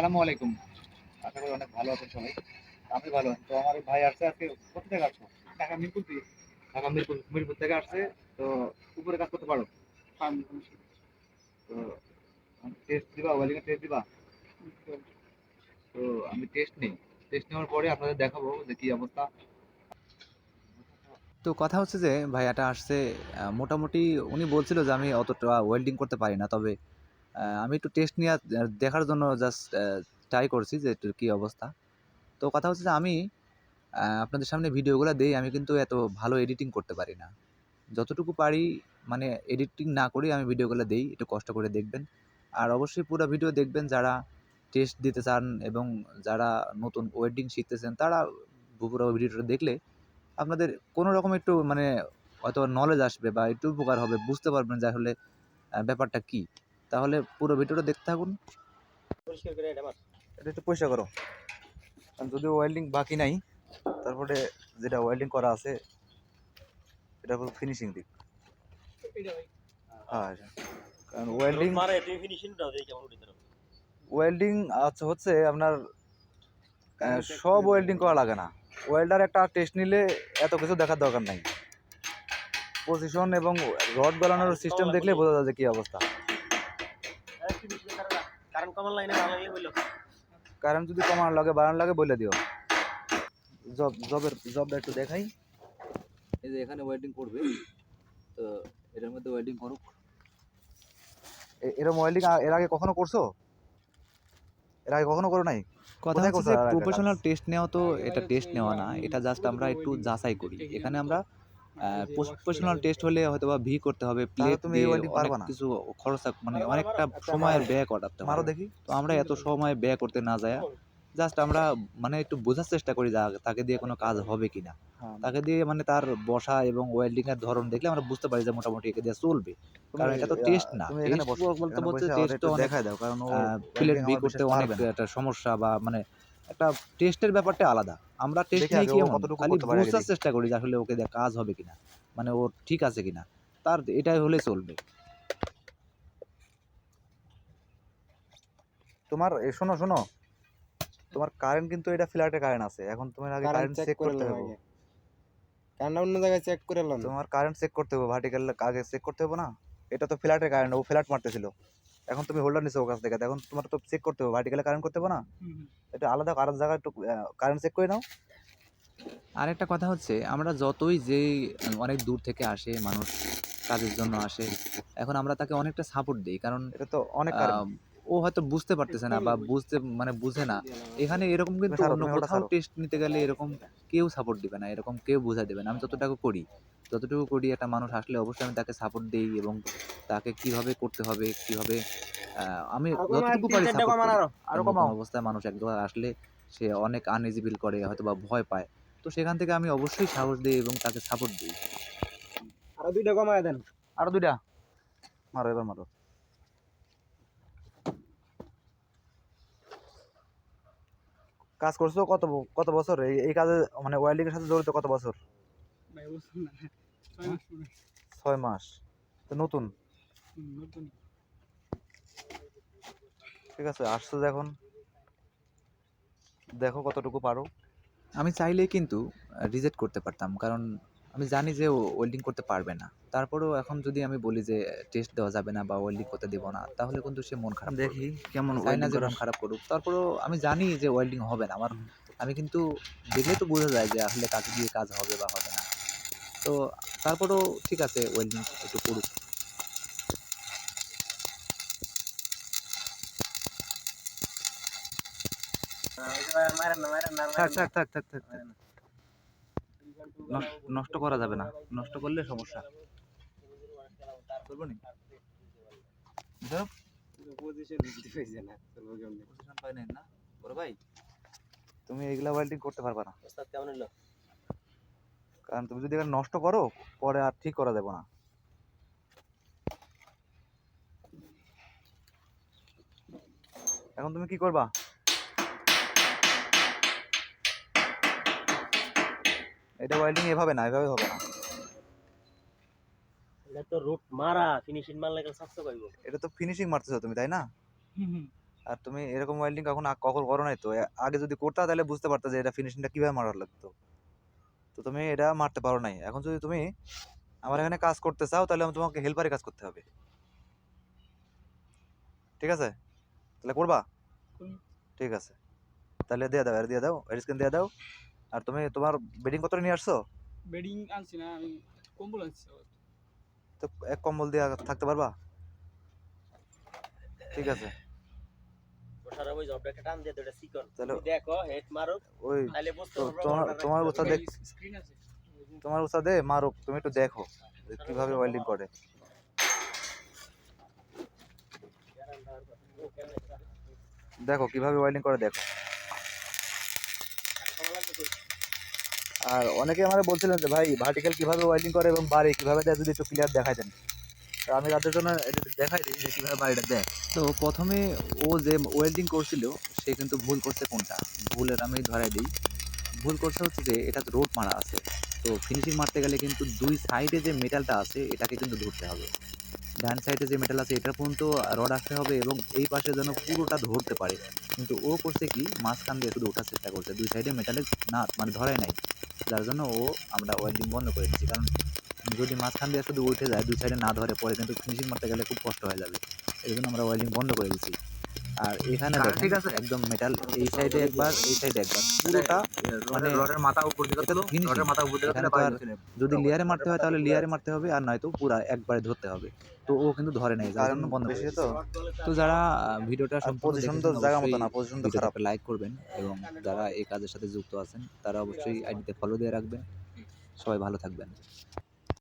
আসসালামু আলাইকুম। আশা করি অনেক ভালো আছেন সবাই। আমি ভালো। আছি তো আমার ভাই আসছে আজকে কোথা থেকে আসছো ঢাকা মিরপুর থেকে। ঢাকা মিরপুর মিরপুর থেকে আসছে। তো উপরে কাজ করতে পারো? তো টেস্ট দিবা ওয়েলিং টেস্ট দিবা? তো আমি টেস্ট নেই। টেস্ট নেওয়ার পরে আপনাদের দেখাবো যে কি অবস্থা। তো কথা হচ্ছে যে ভাইয়াটা আসছে আহ, মোটামুটি উনি বলছিল যে আমি অতটা ওয়েল্ডিং করতে পারি না তবে আমি একটু টেস্ট নিয়ে দেখার জন্য জাস্ট ট্রাই করছি যে একটু কী অবস্থা। তো কথা হচ্ছে যে আমি আপনাদের সামনে ভিডিওগুলো দেই, আমি কিন্তু এত ভালো এডিটিং করতে পারি না। যতটুকু পারি মানে এডিটিং না করেই আমি ভিডিওগুলো দেই, একটু কষ্ট করে দেখবেন। আর অবশ্যই পুরো ভিডিও দেখবেন, যারা টেস্ট দিতে চান এবং যারা নতুন ওয়েডিং শিখতেছেন, তারা পুরো ভিডিওটা দেখলে আপনাদের কোনো রকম একটু মানে হয়তো নলেজ আসবে বা একটু উপকার হবে, বুঝতে পারবেন যে আসলে ব্যাপারটা কি। তাহলে পুরো ভিডিওটা দেখতে থাকুন। এটা একটু পয়সা করো। কারণ যদিও ওয়েল্ডিং বাকি নাই তারপরে যেটা ওয়েল্ডিং করা আছে এটা পুরো ফিনিশিং দিক। হ্যাঁ কারণ ওয়েল্ডিং ওয়েল্ডিং আচ্ছা হচ্ছে আপনার সব ওয়েল্ডিং করা লাগে না। ওয়েল্ডার একটা টেস্ট নিলে এত কিছু দেখার দরকার নাই। পজিশন এবং রড গলানোর সিস্টেম দেখলে বোঝা যায় যে কি অবস্থা। কারণ কমার লাইনে ভালো ইয়ে বলল। কারণ যদি কমার লাগে বাড়ানোর লাগে বলে দিও। জব জবের জবটা একটু দেখাই। এই যে এখানে ওয়েল্ডিং করবে। তো এটার মধ্যে ওয়েল্ডিং করুক। এ- এরকম ওয়েল্ডিং এর আগে কখনো করছ? এর আগে কখনো করো নাই? কথা হচ্ছে প্রফেশনাল টেস্ট নেওয়া তো এটা টেস্ট নেওয়া না। এটা জাস্ট আমরা একটু যাচাই করি। এখানে আমরা প্রফেশনাল টেস্ট হলে হয়তো বা ভি করতে হবে প্লেট তুমি অনেক না। কিছু খরচ মানে অনেকটা সময়ের ব্যয় করাতে মারো দেখি। তো আমরা এত সময় ব্যয় করতে না যায় জাস্ট আমরা মানে একটু বোঝার চেষ্টা করি যা তাকে দিয়ে কোনো কাজ হবে কিনা। হ্যাঁ। তাকে দিয়ে মানে তার বসা এবং ওয়েল্ডিং এর ধরন দেখলে আমরা বুঝতে পারি যে মোটামুটি একে দিয়ে চলবে। কারণ এটা তো টেস্ট না। এখানে টেস্ট বসো বলতে বলতে টেস্ট তো অনেক দেখায় দাও কারণ ও প্লেট বি করতে অনেক একটা সমস্যা বা মানে একটা টেস্টের ব্যাপারটা আলাদা। আমরা টেস্ট নিয়ে আগে কি ও এমন? কতটুকু খালি করতে পারে আগে বুঝার চেষ্টা করি যে আসলে ওকে দিয়ে কাজ হবে কিনা। মানে ও ঠিক আছে কিনা। তার এটাই হলে চলবে। তোমার শোনো শোনো। তোমার কারেন্ট কিন্তু এটা ফ্ল্যাটের কারেন্ট আছে। এখন তোমার আগে কারেন্ট চেক করতে হবে। কারণটা অন্য জায়গায় চেক করে এলাম। তোমার কারেন্ট চেক করতে হবে। ভার্টিক্যাল আগে চেক করতে হবে না। এটা তো ফ্ল্যাটের কারেন্ট ও ফ্ল্যাট মারতেছিল। এখন তুমি হোল্ডার নিছো কাছ থেকে এখন তোমার তো চেক করতে হবে ভার্টিক্যালে কারেন্ট করতে হবে না? এটা আলাদা আলাদা জায়গায় একটু কারেন্ট চেক করে নাও। আর একটা কথা হচ্ছে আমরা যতই যে অনেক দূর থেকে আসে মানুষ কাজের জন্য আসে এখন আমরা তাকে অনেকটা সাপোর্ট দিই কারণ এটা তো অনেক ও হয়তো বুঝতে পারতেছে না বা বুঝতে মানে বুঝে না। এখানে এরকম কিন্তু অন্য কোথাও টেস্ট নিতে গেলে এরকম কেউ সাপোর্ট দিবে না এরকম কেউ বোঝা দেবে না। আমি যতটুকু করি যতটুকু করি একটা মানুষ আসলে অবশ্যই আমি তাকে সাপোর্ট দিই এবং তাকে কীভাবে করতে হবে কীভাবে আহ, আমি যতটুকু পারি নতুন অবস্থায় মানুষ একবার আসলে সে অনেক আনইজি ফিল করে হয়তো বা ভয় পায়। তো সেখান থেকে আমি অবশ্যই সাহস দিই এবং তাকে সাপোর্ট দিই। আরও দুইটা কমায় দেন। আরও দুইটা। মারো এবার মারো। কাজ করছ কত কত বছর? এই এই কাজে মানে ওয়েল্ডিং এর সাথে জড়িত কত বছর? ছয় মাস। তো নতুন? ঠিক আছে আসছো এখন দেখো কতটুকু পারো। আমি চাইলেই কিন্তু রিজেক্ট করতে পারতাম। কারণ আমি জানি যে ও ওয়েল্ডিং করতে পারবে না। তারপরেও এখন যদি আমি বলি যে টেস্ট দেওয়া যাবে না বা ওয়েল্ডিং করতে দেবো না তাহলে কিন্তু সে মন খারাপ দেখি কেমন চাই না যে মন খারাপ করুক। তারপরেও আমি জানি যে ওয়েল্ডিং হবে না। আমার আমি কিন্তু দেখলে তো বোঝা যায় যে আসলে তাকে দিয়ে কাজ হবে বা হবে না। তো তারপরেও ঠিক আছে ওয়েল্ডিং একটু করুক। থাক থাক থাক থাক থাক। নষ্ট- করা যাবে না। নষ্ট করলে সমস্যা। করব নি? তুমি এগুলা ওয়েল্ডিং করতে পারবা না। কারণ তুমি যদি এখানে নষ্ট করো পরে আর ঠিক করা যাবে না। এখন তুমি কি করবা? এটা ওয়েল্ডিং এভাবে না এভাবে হবে না। এটা তো রুট মারা ফিনিশিং মারলে গেলে সাতশো পাইব? এটা তো ফিনিশিং মারতেছো তুমি তাই না? আর তুমি এরকম ওয়েল্ডিং কখন কখন করো নাই তো? আগে যদি করতে তাহলে বুঝতে পারতো যে এটা ফিনিশিংটা কীভাবে মারার লাগতো। তো তুমি এটা মারতে পারো নাই। এখন যদি তুমি আমার এখানে কাজ করতে চাও তাহলে আমি তোমাকে হেল্পারে কাজ করতে হবে। ঠিক আছে? তাহলে করবা? ঠিক আছে। তাহলে দিয়ে দাও আর দিয়ে দাও এর স্ক্রিন দিয়ে দাও। আর তুমি তোমার বেডিং পত্র নিয়ে আসছো? বেডিং আনছি না আমি কম্বল আনছি তো এক কম্বল দিয়ে থাকতে পারবা? ঠিক আছে। দেখো তোমার ওটা তোমার দেখ স্ক্রিন আছে। তোমার মারুক তুমি একটু দেখো কীভাবে ওয়েল্ডিং করে। দেখো কীভাবে ওয়েল্ডিং করে দেখো। আর অনেকে আমার বলছিলেন যে, ভাই ভার্টিক্যাল কীভাবে ওয়েল্ডিং করে এবং বাড়ি কীভাবে দেয়? যদি একটু ক্লিয়ার দেখাই দেন। তো আমি তাদের জন্য এটা দেখাই দিই যে, কীভাবে বাড়িটা দেয়। তো প্রথমে ও যে ওয়েল্ডিং করছিল, সে কিন্তু ভুল করছে কোনটা? ভুলের আমি ধরাই দিই। ভুল করছে হচ্ছে যে এটা রোড মারা আছে। তো ফিনিশিং মারতে গেলে কিন্তু দুই সাইডে যে মেটালটা আছে, এটাকে কিন্তু ধরতে হবে। ডান সাইডে যে মেটাল আছে এটা পর্যন্ত রড আসতে হবে এবং এই পাশে যেন পুরোটা ধরতে পারে। কিন্তু ও করছে কি মাঝখান দিয়ে শুধু ওঠার চেষ্টা করছে। দুই সাইডে মেটালে না মানে ধরে নাই। যার জন্য ও আমরা ওয়েল্ডিং বন্ধ করে দিচ্ছি। কারণ যদি মাঝখান দিয়ে শুধু উঠে যায় দুই সাইডে না ধরে পরে কিন্তু ফিনিশিং মারতে গেলে খুব কষ্ট হয়ে যাবে। এই জন্য আমরা ওয়েল্ডিং বন্ধ করে দিচ্ছি। আর এখানে ঠিক আছে। একদম মেটাল এই সাইডে একবার এই সাইডে একবার। পুরোটা মানে রডের মাথা উপর দিকে এটা finishing। মাথা উপর দিকে এখানে যদি লেয়ারে মারতে হয় তাহলে লেয়ারে মারতে হবে আর নয়তো পুরা একবারে ধরতে হবে। তো ও কিন্তু ধরে নাই যার কারণ বন্ধ বেশি তো? তো যারা ভিডিওটা পজিশন তো জায়গা মতো না পজিশন তো খারাপ। লাইক করবেন এবং যারা এই কাজের সাথে যুক্ত আছেন তারা অবশ্যই আইডিতে ফলো দিয়ে রাখবেন। সবাই ভালো থাকবেন।